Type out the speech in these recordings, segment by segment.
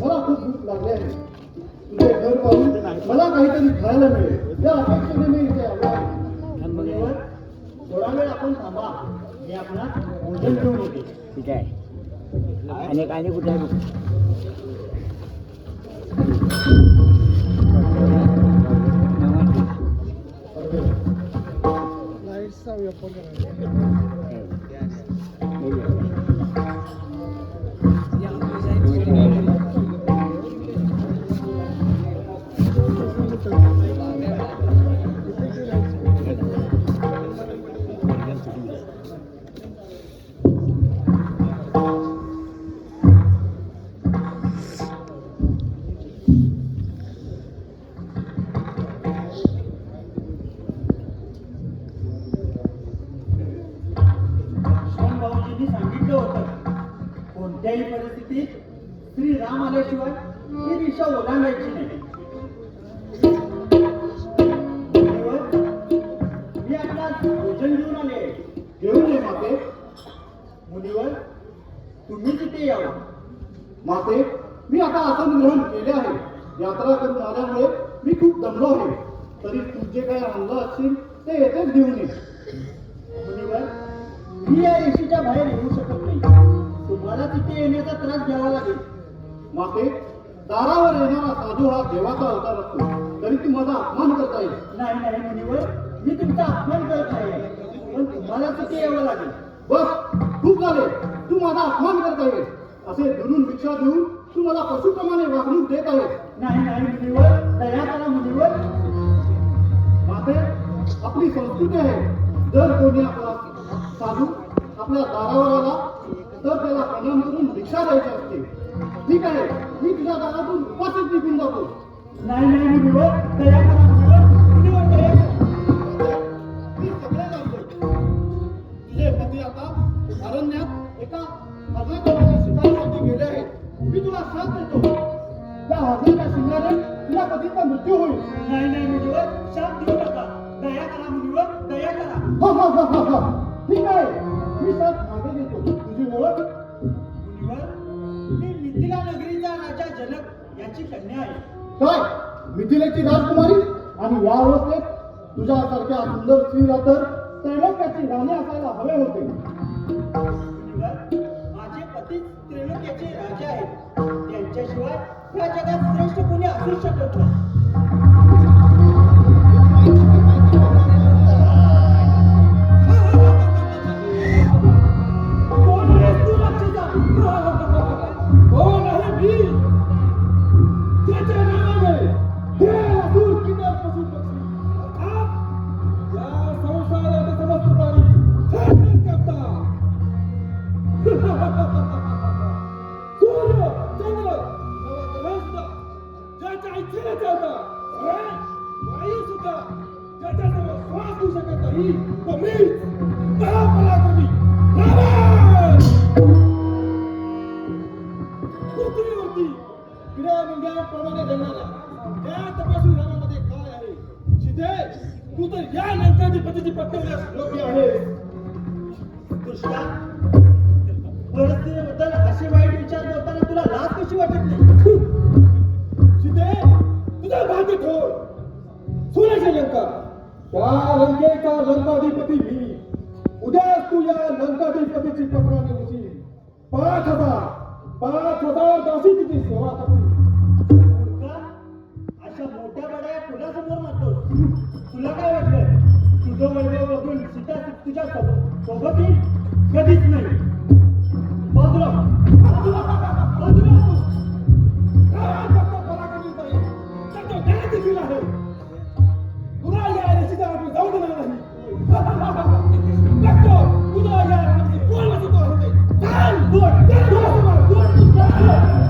मला खूप भूक लागली आहे. तुझे घर पाहून मला काहीतरी खायला मिळेल. या अपेक्षेने मी इथे आलो थोडा वेळ आपण थांबा. मी आपणास भोजन घेऊन येते. ठीक आहे. आणि आणि कुठे आहे? बघ. श्याम भाऊजींनी सांगितलं होतं. कोणत्याही परिस्थितीत श्री राम आल्याशिवाय ही दिशा ओलांडायची नाही. मी आता भोजन घेऊन आले घेऊन ये माते. मुनिवर तुम्ही तिथे यावं माते मी आता आसन ग्रहण केले आहे. यात्रा करून आल्यामुळे मी खूप दमलो आहे. तरी तू जे काही आणलं असशील ते येतेच घेऊन ये. मी या येशीच्या बाहेर येऊ शकत नाही. तुम्हाला तिथे येण्याचा त्रास घ्यावा लागेल. माते दारावर येणारा साधू हा देवाचा अवतार असतो. तरी तू माझा अपमान करता येईल. नाही नाही मुनिवर. मी तुमचा अपमान करत नाही पण तुम्हाला तिथे यावं लागेल. बस खूप झाले. तू माझा अपमान करता येईल. असे दुरून भिक्षा देऊन तू मला पशुप्रमाणे वागणूक देत आहेस. नाही नाही मुनिवर. दया करा मुनिवर. माते आपली संस्कृती आहे. जर कोणी आपला साधू आपल्या दारावर आला. तर त्याला प्रणाम करून भिक्षा द्यायची असते. ठीक आहे मी तुझ्या दारातून उपाशीच निघून जातो. नाही नाही मुनिवर मिथिला नगरीचा राजा जनक याची कन्या आहे. काय? मिथिलेची राजकुमारी? आणि या अवस्थेत तुझ्यासारख्या सुंदर स्त्रीला तर त्रैलोक्याची राणी असायला हवे होते. माझे पती त्रिलोक्याचे राजा आहेत. त्यांच्याशिवाय या जगात श्रेष्ठ कोणी असू शकत नाही. घेऊ शकत महापराक्रमी रावण पृथ्वीवरती रामामध्ये काय आहे जिथे तू तर या लंकाधिपतीची योग्य आहे परिस्थितीबद्दल असे वाईट विचार करताना तुला लाज कशी वाटत नाही जिथे तुझा भाग्य ठोर लंका. त्या लंकेचा लंकाधिपती मी. उद्या तू या लंकाधिपतीची पत्राने होशील पाच हजार पाच हजार दासी तिची सेवा करते अशा मोठ्या बड्या कुणासमोर मारतो तुला काय वाटलं? तुझं वैभव बघून सीता तुझ्या सोबत सोबत येईल? Thank you.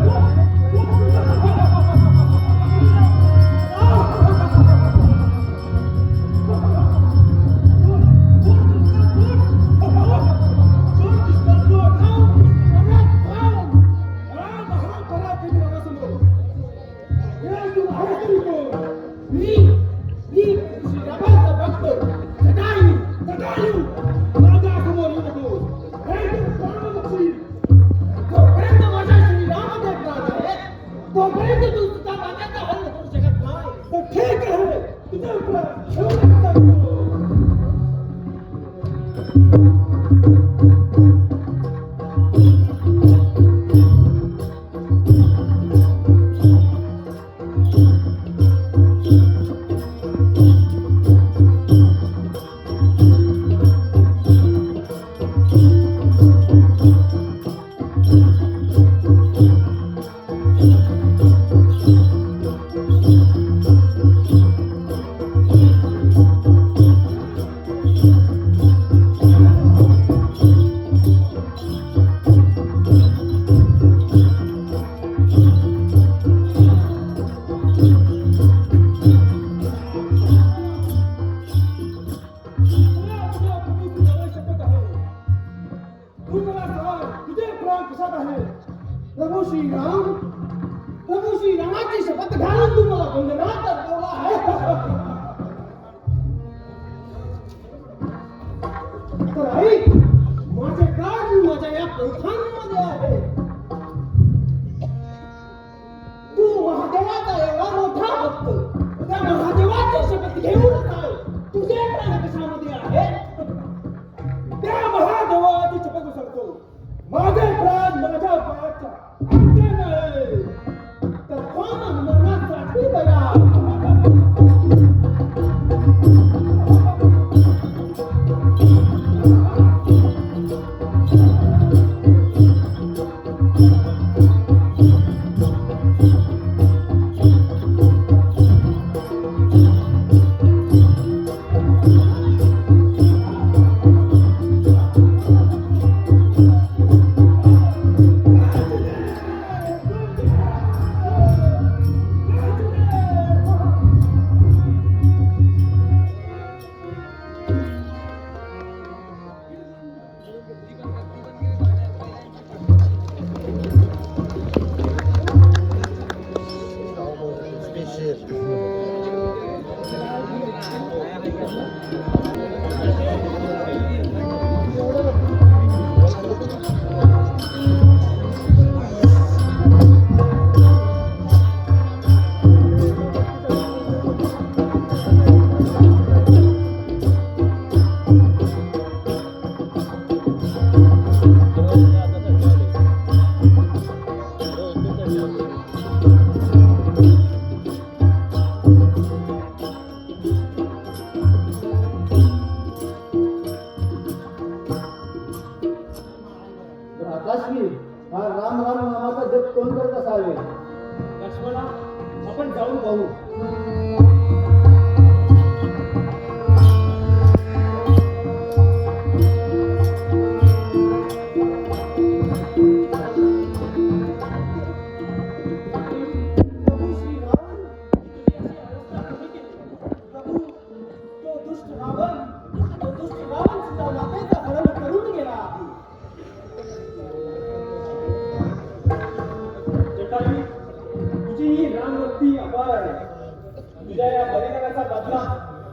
या बलिदानाचा बदला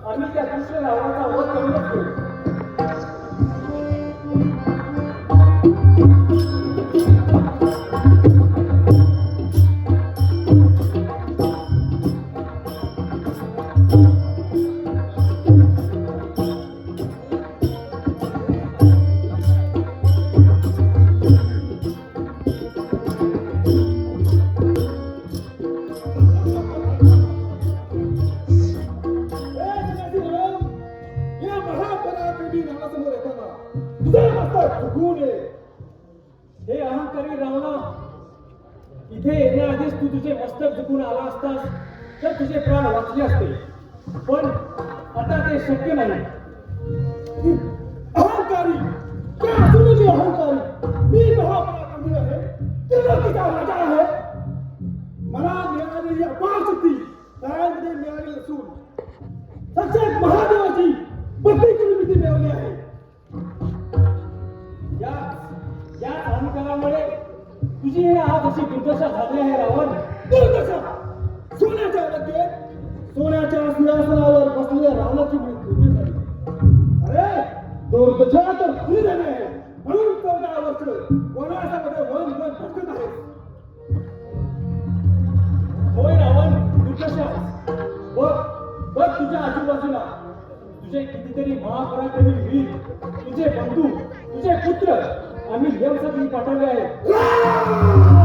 आम्ही त्या दुष्ट रावणाचा वध करूनच घेऊ आला असतास तर तुझे प्राण वाचले असते. पण आता ते शक्य नाही. अहंकारी क्या असूनही अहंकारी मी महापराक्रमी आहे. तुझा तिचा राजा आहे. मला मिळालेली अपार शक्ती तळ्यामध्ये मिळाली असून साक्षात महादेवाची बत्तीस किलोमीटर मिळवली आहे. या या अहंकारामुळे तुझी हे आज अशी दुर्दशा झाली आहे रावण. दुर्दशा! सोन्याच्या मध्ये सोन्याच्या सिंहासनावर बसलेल्या रावणाची मृत्यू अरे दोर्दशा तर खुली झाली आहे म्हणून चौदा वर्ष वन वन भटकत आहे होय रावण दुर्दशा बघ बघ तुझ्या आजूबाजूला. तुझे कितीतरी महापराक्रमी वीर तुझे बंधू तुझे पुत्र आम्ही यमसाठी पाठवले आहेत.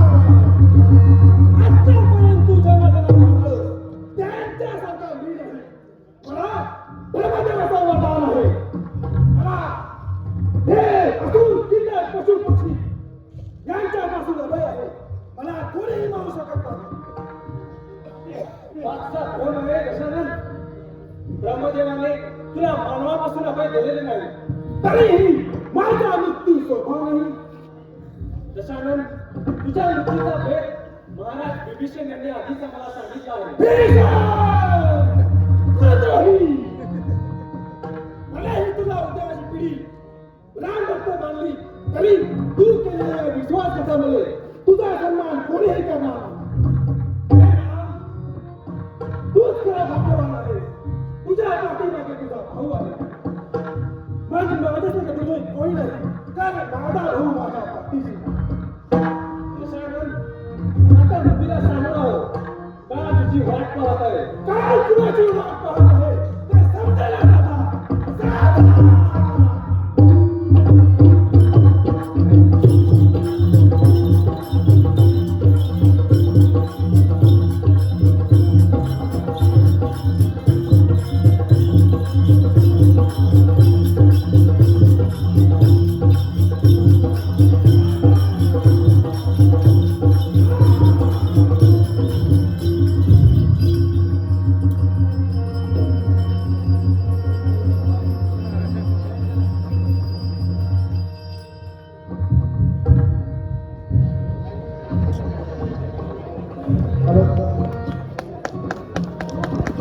अभय आहे. मला कोणीही मारू शकत नाही. पाचचा भ्रम आहे दशानन ब्रह्मदेवाने तुला मानवापासून अभय दिलेले नाही. तरीही माझा मृत्यू स्वभाव नाही. दशानन तुझ्या मृत्यूचा भेद महाराज विभीषण यांनी आधीच मला सांगितला आहे! मलाही तुला उद्याची पिढी तरी तू केलेल्या विश्वासघातामुळे तुझा सन्मान कोणीही करणार नाही. हे राम, तूच खरा भाग्यवान आहे तुझ्या पाठीमागे तुझा भाऊ आहे